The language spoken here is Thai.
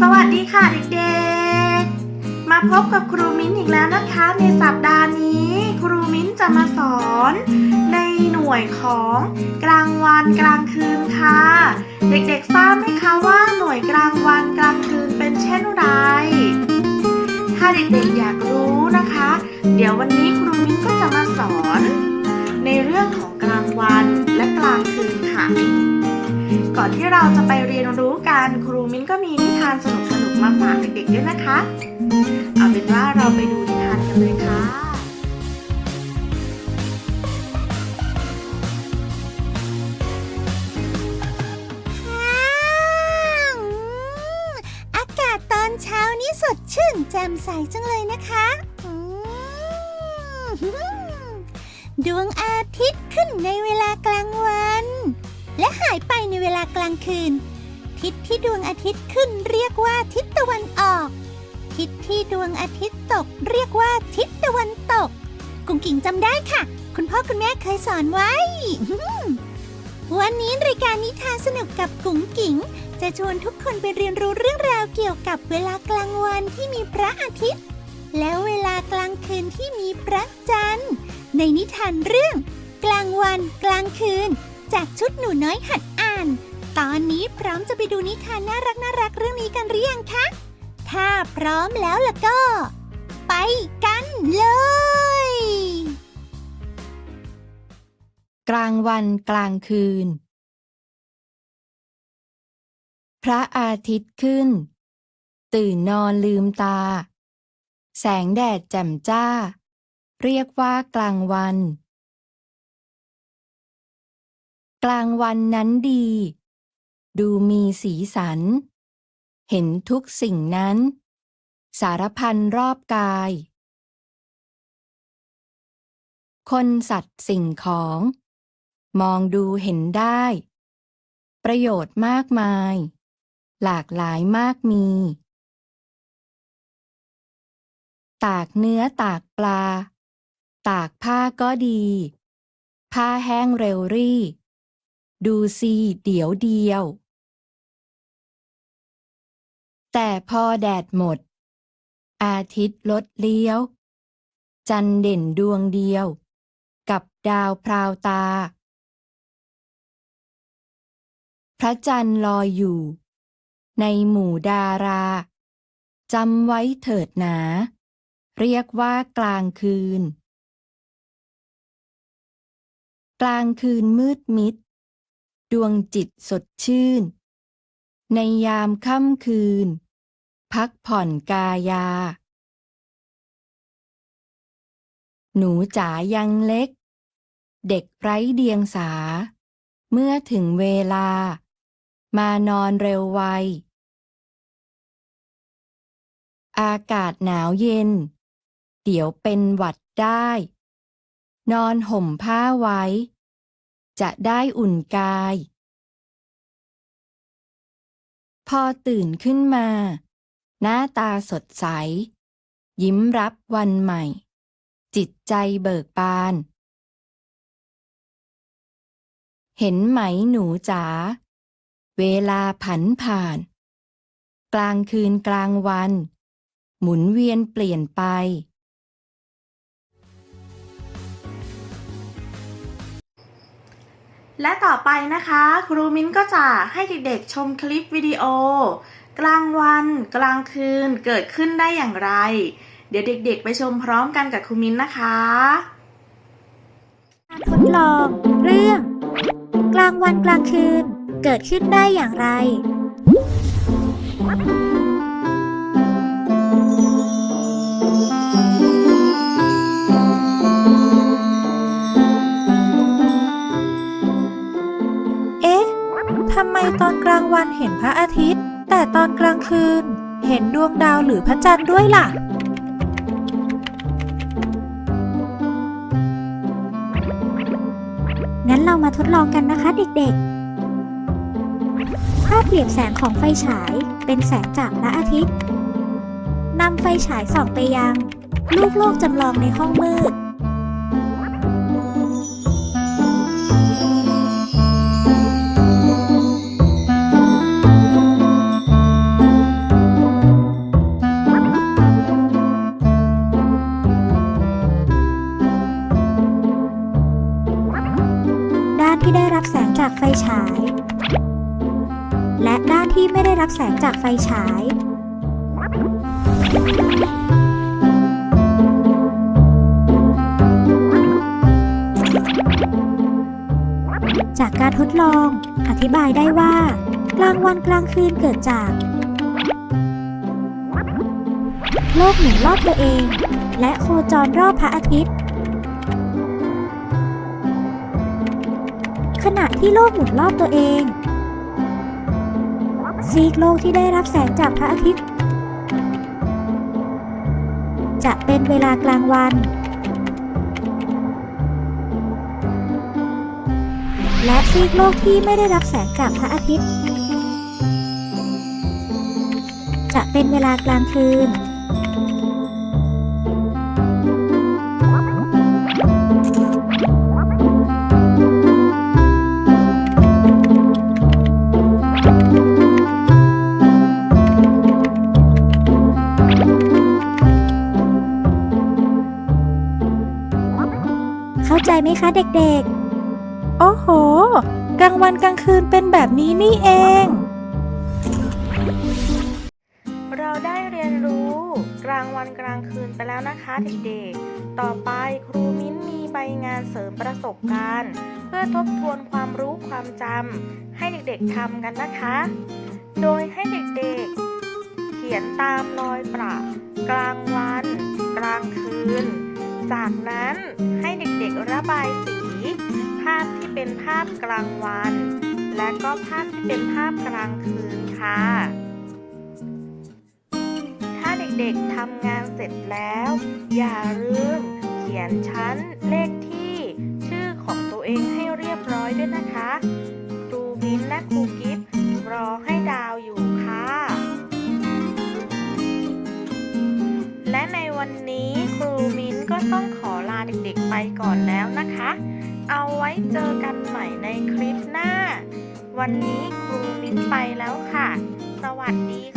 สวัสดีค่ะเด็กๆ มาพบกับครูมิ้นอีกแล้วนะคะในสัปดาห์นี้ ครูมิ้นจะมาสอน ในหน่วยของกลางวันกลางคืนค่ะ เด็กๆทราบไหมคะว่าหน่วยกลางวันกลางคืนเป็นเช่นไร ถ้าเด็กๆอยากรู้นะคะ เดี๋ยววันนี้ครูมิ้นก็จะมาสอน ในเรื่องของกลางวันและกลางคืนค่ะ ก่อนที่เราจะไปเรียนรู้กันครูมิ้นก็มีนิทานสนุกๆมาฝากเด็กๆด้วยนะคะ เอาเป็นว่าเราไปดูนิทานกันเลยค่ะว้าวอากาศตอนเช้านี้สดชื่นแจ่มใสจังเลยนะคะอืมดวงอาทิตย์ขึ้นในเวลากลางวัน วลากลางคืน ทิศที่ดวงอาทิตย์ขึ้นเรียกว่าทิศตะวันออก ทิศที่ดวงอาทิตย์ตกเรียกว่าทิศตะวันตก กุ้งกิ่งจำได้ค่ะ คุณพ่อคุณแม่เคยสอนไว้ วันนี้รายการนิทานสนุกกับกุ๋งกิ๋งจะชวนทุกคนไปเรียนรู้เรื่องราวเกี่ยวกับเวลากลางวันที่มีพระอาทิตย์ และเวลากลางคืนที่มีพระจันทร์ ในนิทานเรื่อง กลางวันกลางคืน จากชุดหนูน้อยหัด ตอนนี้พร้อมจะไปดูนิทานน่ารักน่ารักเรื่องนี้กันหรือยังคะ ถ้าพร้อมแล้วล่ะก็ ไปกันเลย กลางวันกลางคืน พระอาทิตย์ขึ้น ตื่นนอนลืมตา แสงแดดแจ่มจ้า เรียกว่ากลางวัน กลางวันนั้นดี ดูมีสีสัน เห็นทุกสิ่งนั้น สารพันรอบกาย คนสัตว์สิ่งของ มองดูเห็นได้ ประโยชน์มากมาย หลากหลายมากมี ตากเนื้อตากปลา ตากผ้าก็ดี ผ้าแห้งเร็วรี่ดูสิเดี๋ยวเดียว แต่พอแดดหมด อาทิตย์ลดเลี้ยว จันเด่นดวงเดียว กับดาวพราวตา พระจันทร์ลอยอยู่ ในหมู่ดาราจำไว้เถิดหนา เรียกว่ากลางคืน กลางคืนมืดมิด ดวงจิตสดชื่น ในยามค่ำคืน พักผ่อนกายา หนูจ๋ายังเล็ก เด็กไร้เดียงสา เมื่อถึงเวลา มานอนเร็วไว อากาศหนาวเย็น เดี๋ยวเป็นหวัดได้ นอนห่มผ้าไว้ จะได้อุ่นกายพอตื่นขึ้นมา หน้าตาสดใส ยิ้มรับวันใหม่ จิตใจเบิกบาน เห็นไหมหนูจ๋า เวลาผันผ่าน กลางคืนกลางวัน หมุนเวียนเปลี่ยนไป และต่อไปนะคะ ครูมิ้นก็จะให้เด็กๆชมคลิปวิดีโอ กลางวันกลางคืนเกิดขึ้นได้อย่างไร เดี๋ยวเด็กๆ ไปชมพร้อมกันกับครูมิ้นนะคะการทดลอง เรื่อง กลางวันกลางคืน เกิดขึ้นได้อย่างไร เอ๊ะทำไมตอนกลางวันเห็นพระอาทิตย์ แต่ตอนกลางคืน เห็นดวงดาวหรือพระจันทร์ด้วยล่ะ งั้นเรามาทดลองกันนะคะเด็กๆ ถ้าเปรียบแสงของไฟฉายเป็นแสงจากพระอาทิตย์นำไฟฉายส่องไปยัง ลูกโลกจำลองในห้องมืดาย และด้านที่ไม่ได้รับแสงจากไฟฉาย จากการทดลอง อธิบายได้ว่า กลางวันกลางคืนเกิดจาก โลกหมุนรอบตัวเอง และโคจรรอบพระอาทิตย์ ขณะที่โลกหมุนรอบตัวเอง ซีกโลกที่ได้รับแสงจากพระอาทิตย์ จะเป็นเวลากลางวัน และซีกโลกที่ไม่ได้รับแสงจากพระอาทิตย์ จะเป็นเวลากลางคืน เข้าใจไหมคะเด็กๆ โอ้โห กลางวันกลางคืนเป็นแบบนี้นี่เอง เราได้เรียนรู้กลางวันกลางคืนไปแล้วนะคะเด็กๆ ต่อไปครูมิ้นมีใบงานเสริมประสบการณ์ เพื่อทบทวนความรู้ความจำให้เด็กๆทำกันนะคะ โดยให้เด็กๆ เขียนตามรอยประกลางวัน กลางคืน จากนั้นให้เด็กๆระบายสี ภาพที่เป็นภาพกลางวัน และก็ภาพที่เป็นภาพกลางคืนค่ะ ถ้าเด็กๆทำงานเสร็จแล้ว อย่าลืมเขียนชั้นเลขที่ ชื่อของตัวเองให้เรียบร้อยด้วยนะคะครูมินและครู วันนี้ครูมิ้นก็ต้องขอลาเด็กๆไปก่อนแล้วนะคะ เอาไว้เจอกันใหม่ในคลิปหน้า วันนี้ครูมิ้นไปแล้วค่ะ สวัสดีค่ะ